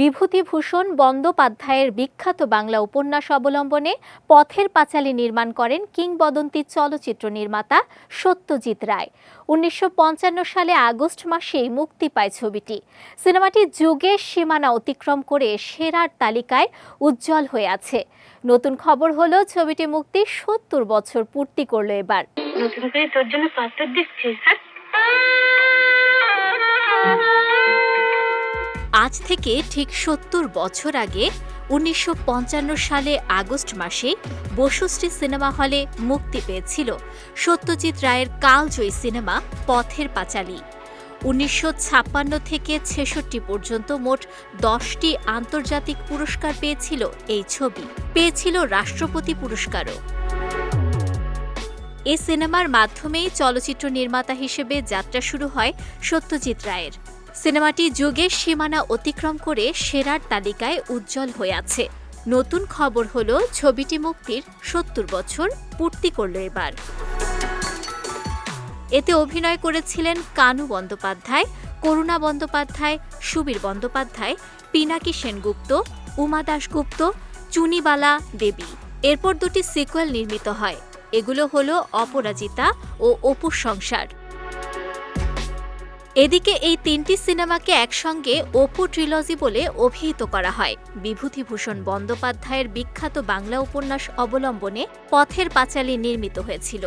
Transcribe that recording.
বিভূতিভূষণ বন্দ্যোপাধ্যায়ের বিখ্যাত বাংলা উপন্যাস অবলম্বনে পথের পাঁচালী নির্মাণ করেন কিংবদন্তি চলচ্চিত্র নির্মাতা সত্যজিৎ রায়। উনিশশো সালে আগস্ট মাসেই মুক্তি পায় ছবিটি। সিনেমাটি যুগের সীমানা অতিক্রম করে সেরার তালিকায় উজ্জ্বল হয়ে আছে। নতুন খবর হলো, ছবিটি মুক্তি সত্তর বছর পূর্তি করল এবার। নতুন করে তোর জন্য আজ থেকে ঠিক সত্তর বছর আগে উনিশশো পঞ্চান্ন সালে আগস্ট মাসে বসুশ্রী সিনেমা হলে মুক্তি পেয়েছিল সত্যজিৎ রায়ের কালজয়ী সিনেমা পথের পাঁচালী। উনিশশো ছাপ্পান্ন থেকে ছেষট্টি পর্যন্ত মোট দশটি আন্তর্জাতিক পুরস্কার পেয়েছিল এই ছবি। পেয়েছিল রাষ্ট্রপতি পুরস্কারও। এ সিনেমার মাধ্যমেই চলচ্চিত্র নির্মাতা হিসেবে যাত্রা শুরু হয় সত্যজিৎ রায়ের। সিনেমাটি যুগের সীমানা অতিক্রম করে সেরার তালিকায় উজ্জ্বল হয়ে আছে। নতুন খবর হল, ছবিটি মুক্তির সত্তর বছর পূর্তি করল এবার। এতে অভিনয় করেছিলেন কানু বন্দ্যোপাধ্যায়, করুণা বন্দ্যোপাধ্যায়, সুবীর বন্দ্যোপাধ্যায়, পিনাকি সেনগুপ্ত, উমা দাশগুপ্ত, চুনিবালা দেবী। এরপর দুটি সিকুয়েল নির্মিত হয়। এগুলো হলো অপরাজিতা ও অপুর সংসার। এদিকে এই তিনটি সিনেমাকে একসঙ্গে অপু ট্রিলজি বলে অভিহিত করা হয়। বিভূতিভূষণ বন্দ্যোপাধ্যায়ের বিখ্যাত বাংলা উপন্যাস অবলম্বনে পথের পাঁচালী নির্মিত হয়েছিল।